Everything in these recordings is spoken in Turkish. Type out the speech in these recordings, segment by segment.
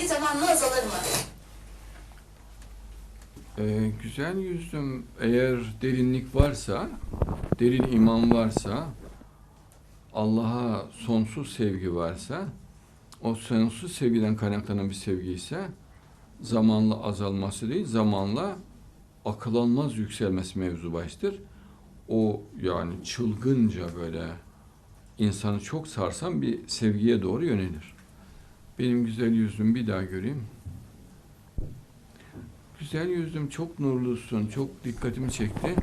Sevgi zamanla azalır mı? Ee, güzel yüzüm eğer derinlik varsa, derin iman varsa, Allah'a sonsuz sevgi varsa, o sonsuz sevgiden kaynaklanan bir sevgi ise zamanla azalması değil, zamanla akıl almaz yükselmesi mevzu baştır. O yani çılgınca böyle insanı çok sarsan bir sevgiye doğru yönelir. Benim güzel yüzüm bir daha göreyim. Güzel yüzüm çok nurlusun, çok dikkatimi çekti.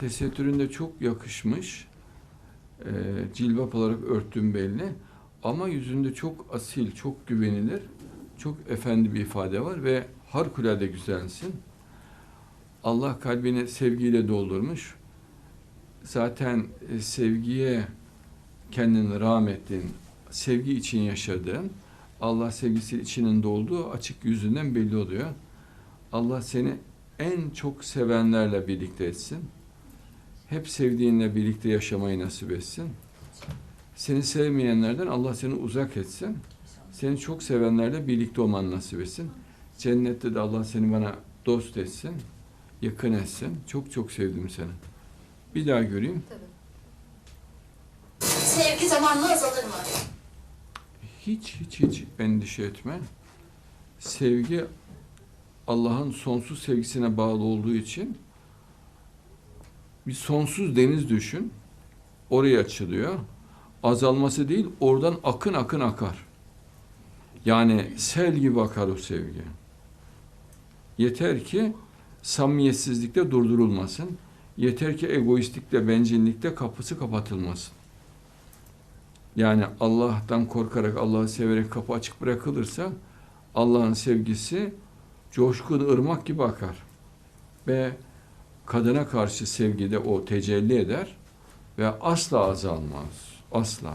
Tesettürün de çok yakışmış. Ee, cilbap olarak örttüğün belli. Ama yüzünde çok asil, çok güvenilir, çok efendi bir ifade var ve harikulade güzelsin. Allah kalbini sevgiyle doldurmuş. Zaten e, sevgiye kendini rahmettin, sevgi için yaşadığın, Allah sevgisi içinin dolduğu açık yüzünden belli oluyor. Allah seni en çok sevenlerle birlikte etsin. Hep sevdiğinle birlikte yaşamayı nasip etsin. Seni sevmeyenlerden Allah seni uzak etsin. Seni çok sevenlerle birlikte olmanı nasip etsin. Cennette de Allah seni bana dost etsin, yakın etsin. Çok çok sevdim seni. Bir daha göreyim. Sevgi zamanla azalır mı? Hiç hiç hiç endişe etme. Sevgi Allah'ın sonsuz sevgisine bağlı olduğu için bir sonsuz deniz düşün. Oraya açılıyor. Azalması değil, oradan akın akın akar. Yani sel gibi akar o sevgi. Yeter ki samimiyetsizlikte durdurulmasın. Yeter ki egoistlikle, bencillikle kapısı kapatılmasın. Yani Allah'tan korkarak, Allah'ı severek kapı açık bırakılırsa Allah'ın sevgisi coşkun ırmak gibi akar. Ve kadına karşı sevgide o tecelli eder ve asla azalmaz. Asla.